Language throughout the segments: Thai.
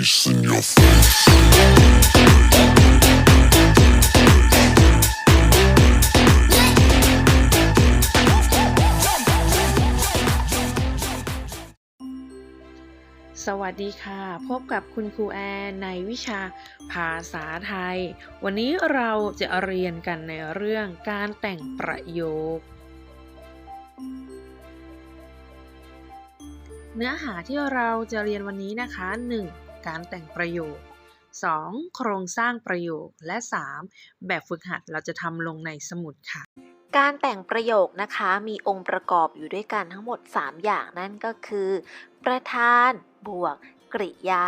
Bass in your face. สวัสดีค่ะ พบกับคุณครูแอนในวิชาภาษาไทย วันนี้เราจะเรียนกันในเรื่องการแต่งประโยค เนื้อหาที่เราจะเรียนวันนี้นะคะ 1. การแต่งประโยค 2. โครงสร้างประโยค และ 3. แบบฝึกหัดเราจะทำลงในสมุดค่ะ การแต่งประโยคนะคะมีองค์ประกอบอยู่ด้วยกันทั้งหมด 3 อย่างนั่นก็คือ ประธาน บวก กริยา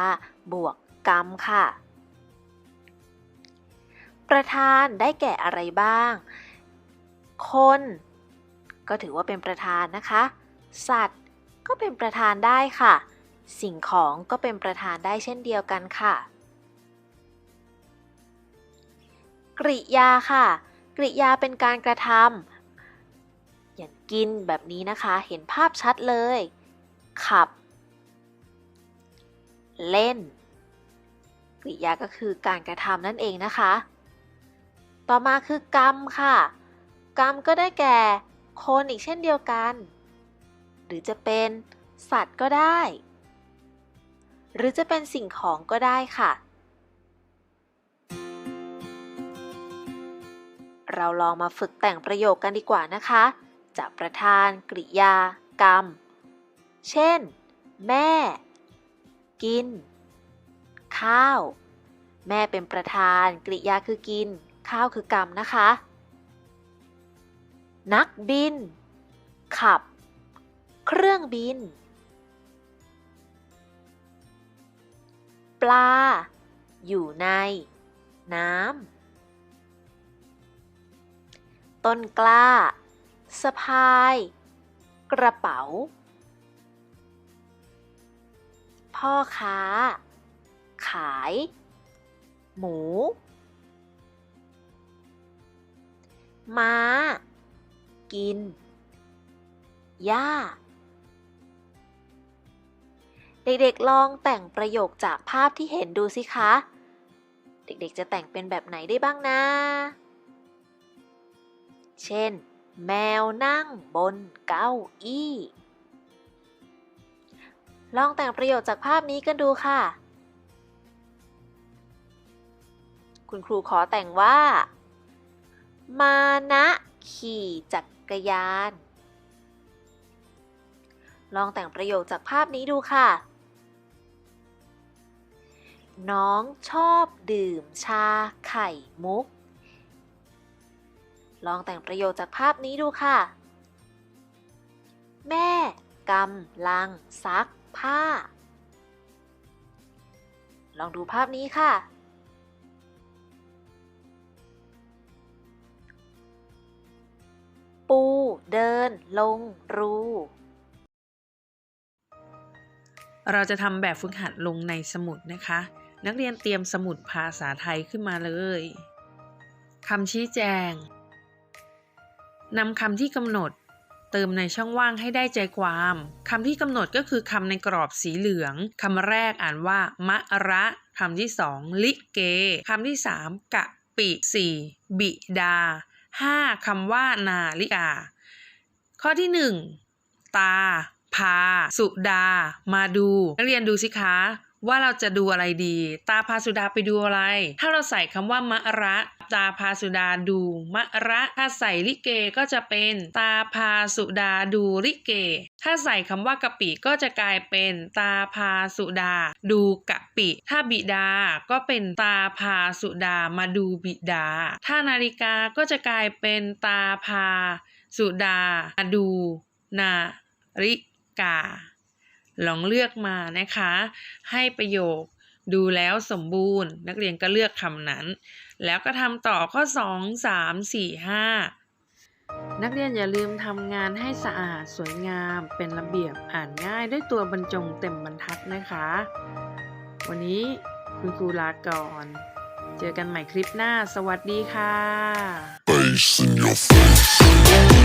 บวก กรรมค่ะ ประธานได้แก่อะไรบ้าง คน ก็ถือว่าเป็นประธานนะคะ สัตว์ ก็เป็นประธานได้ค่ะ สิ่งของก็เป็นประธานได้เช่นเดียวกันค่ะ กริยาค่ะ กริยาเป็นการกระทำอย่างกินแบบนี้นะคะเห็นภาพชัดเลย ขับ เล่น กริยาก็คือการกระทำนั่นเองนะคะ ต่อมาคือกรรมค่ะ กรรมก็ได้แก่คนอีกเช่นเดียวกัน หรือจะเป็นสัตว์ก็ได้ หรือจะเป็นสิ่งของก็ได้ค่ะ เราลองมาฝึกแต่งประโยคกันดีกว่านะคะ จากประธานกริยา กรรม เช่น แม่ กิน ข้าว แม่เป็นประธาน กริยาคือกิน ข้าวคือกรรมนะคะ นักบิน ขับ เครื่องบิน ปลา อยู่ใน น้ำ ต้นกล้า สะพาย กระเป๋า พ่อค้า ขาย หมู ม้า กิน หญ้า เด็กๆลองแต่งประโยคจากภาพที่เห็นดูสิคะ เด็กๆจะแต่งเป็นแบบไหนได้บ้างนะ เช่น แมวนั่งบนเก้าอี้ ลองแต่งประโยชน์จากภาพนี้กันดูค่ะ คุณครูขอแต่งว่า มานะขี่จักรยาน ลองแต่งประโยคจากภาพนี้ดูค่ะ น้องชอบดื่มชาไข่มุก ลองแต่งประโยคจากภาพนี้ดูค่ะ แม่กำลังซักผ้า ลองดูภาพนี้ค่ะ ปูเดินลงรูเราจะทำแบบฝึกหัดลงในสมุดนะคะ นักเรียนเตรียมสมุดภาษาไทยขึ้นมาเลยคำชี้แจงนำคำที่กำหนด เติมในช่องว่างให้ได้ใจความคำที่กำหนดก็คือคำในกรอบสีเหลืองคำแรกอ่านว่ามะระคำที่สองลิเกคำที่สามกะปิสี่บิดาห้าคำว่านาฬิกา ข้อที่หนึ่งตา พา สุดา มาดู นักเรียนดูสิคะ ว่าเราจะดูอะไรดี ตาพาสุดาไปดูอะไร ถ้าเราใส่คำว่ามะระ ตาพาสุดาดูมะระ ถ้าใส่ลิเกก็จะเป็นตาพาสุดาดูลิเก ถ้าใส่คำว่ากะปิก็จะกลายเป็นตาพาสุดา ดูกะปิ ถ้าบิดา ก็เป็นตาพาสุดามาดูบิดา ถ้านาฬิกาก็จะกลายเป็นตาพาสุดามาดูนาฬิกา ลองเลือกมานะคะ ให้ประโยคดูแล้วสมบูรณ์ นักเรียนก็เลือกคำนั้น แล้วก็ทำต่อข้อ 2 3 4 5 นักเรียนอย่าลืมทำงานให้สะอาดสวยงาม เป็นระเบียบอ่านง่ายด้วยตัวบรรจงเต็มบรรทัดนะคะ วันนี้คุณครูลาก่อน เจอกันใหม่คลิปหน้า สวัสดีค่ะ Bass in your face.